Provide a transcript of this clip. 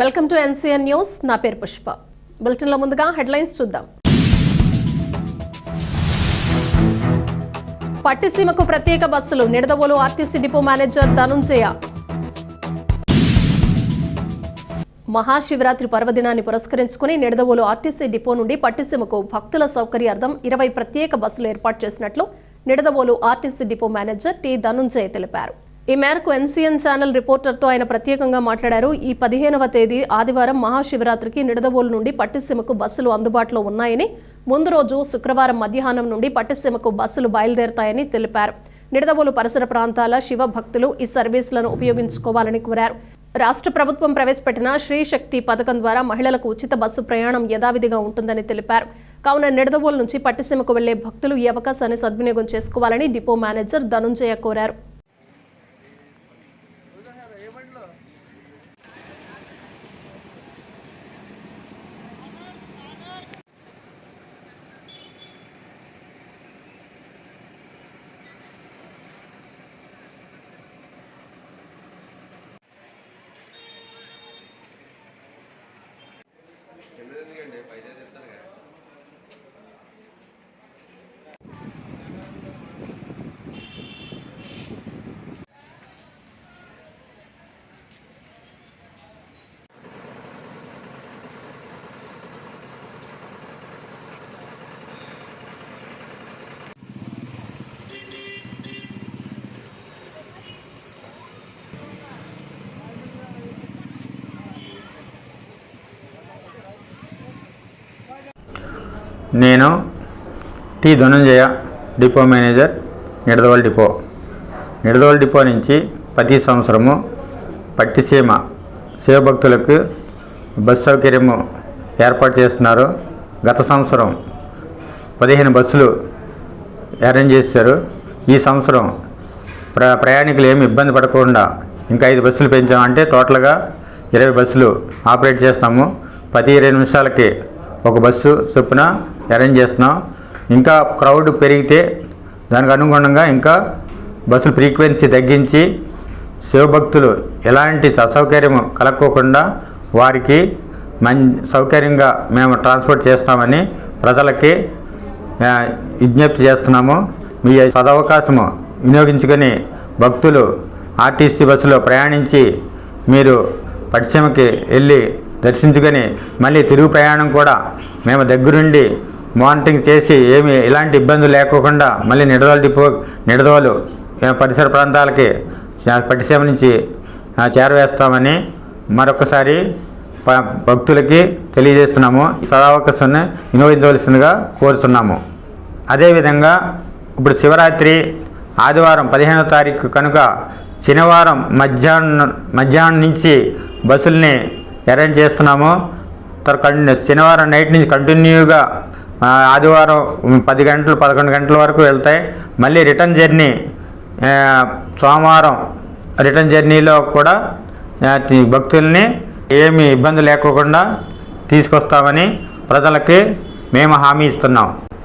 Welcome to NCN news. నా పేరు పుష్ప. బులెటిన్లో ముందుగా హెడ్లైన్స్ చూద్దాం. పట్టిసీమకు ప్రత్యేక బస్సులు Nidadavolu RTC depot manager Dhanunjaya. Mahashivaratri పర్వదినాన్ని పురస్కరించుకుని నిడదవోలు ఆర్టీసీ డిపో నుండి పట్టిసీమకు భక్తుల సౌకర్యార్థం ఇరవై ప్రత్యేక బస్సులు ఏర్పాటు చేసినట్లు Nidadavolu RTC depot manager T Dhanunjaya తెలిపారు. ఈ మేరకు ఎన్సీఎన్ ఛానల్ రిపోర్టర్తో ఆయన ప్రత్యేకంగా మాట్లాడారు. ఈ పదిహేనవ తేదీ ఆదివారం మహాశివరాత్రికి నిడదవోలు నుండి పట్టిసీమకు బస్సులు అందుబాటులో ఉన్నాయని ముందు రోజు శుక్రవారం మధ్యాహ్నం నుండి పట్టిసీమకు బస్సులు బయలుదేరతాయని తెలిపారు. నిడదవోలు పరిసర ప్రాంతాల శివ భక్తులు ఈ సర్వీసులను ఉపయోగించుకోవాలని కోరారు. రాష్ట్ర ప్రభుత్వం ప్రవేశపెట్టిన శ్రీశక్తి పథకం ద్వారా మహిళలకు ఉచిత బస్సు ప్రయాణం యథావిధిగా ఉంటుందని తెలిపారు. కావున నిడదవోలు నుంచి పట్టిసీమకు వెళ్ళే భక్తులు ఈ అవకాశాన్ని సద్వినియోగం చేసుకోవాలని డిపో మేనేజర్ ధనుంజయ కోరారు. నేను T Dhanunjaya depot manager Nidadavolu depot. Nidadavolu depot నుంచి ప్రతి సంవత్సరము పట్టిసీమ శివభక్తులకు బస్సు సౌకర్యము ఏర్పాటు చేస్తున్నారు. గత సంవత్సరం పదిహేను బస్సులు అరేంజ్ చేశారు. ఈ సంవత్సరం ప్ర ప్రయాణికులు ఏమి ఇబ్బంది పడకుండా ఇంకా ఐదు బస్సులు పెంచామంటే టోటల్గా ఇరవై బస్సులు ఆపరేట్ చేస్తాము. ప్రతి ఇరవై నిమిషాలకి ఒక బస్సు చొప్పున అరేంజ్ చేస్తున్నాం. ఇంకా క్రౌడ్ పెరిగితే దానికి అనుగుణంగా ఇంకా బస్సుల ఫ్రీక్వెన్సీ తగ్గించి శివభక్తులు ఎలాంటి అసౌకర్యం కలక్కోకుండా వారికి మం సౌకర్యంగా మేము ట్రాన్స్పోర్ట్ చేస్తామని ప్రజలకి విజ్ఞప్తి చేస్తున్నాము. మీ సదవకాశము వినియోగించుకొని భక్తులు ఆర్టీసీ బస్సులో ప్రయాణించి మీరు పరిశ్రమకి వెళ్ళి దర్శించుకొని మళ్ళీ తిరుగు ప్రయాణం కూడా మేము దగ్గరుండి మానిటరింగ్ చేసి ఏమి ఎలాంటి ఇబ్బందులు లేకోకుండా మళ్ళీ నిడదోలు డిపో నిడదోలు పరిసర ప్రాంతాలకి చ- నుంచి చేరవేస్తామని మరొకసారి భక్తులకి తెలియజేస్తున్నాము. సదావకాశాన్ని వినియోగించవలసిందిగా కోరుతున్నాము. అదేవిధంగా ఇప్పుడు శివరాత్రి ఆదివారం పదిహేనో తారీఖు కనుక శనివారం మధ్యాహ్నం మధ్యాహ్నం నుంచి బస్సుల్ని అరేంజ్ చేస్తున్నాము. తర్ శనివారం నైట్ నుంచి కంటిన్యూగా ఆదివారం పది గంటలు పదకొండు గంటల వరకు వెళ్తాయి. మళ్ళీ రిటర్న్ జర్నీ సోమవారం రిటర్న్ జర్నీలో కూడా భక్తుల్ని ఏమి ఇబ్బంది లేకోకుండా తీసుకొస్తామని ప్రజలకి మేము హామీ ఇస్తున్నాం.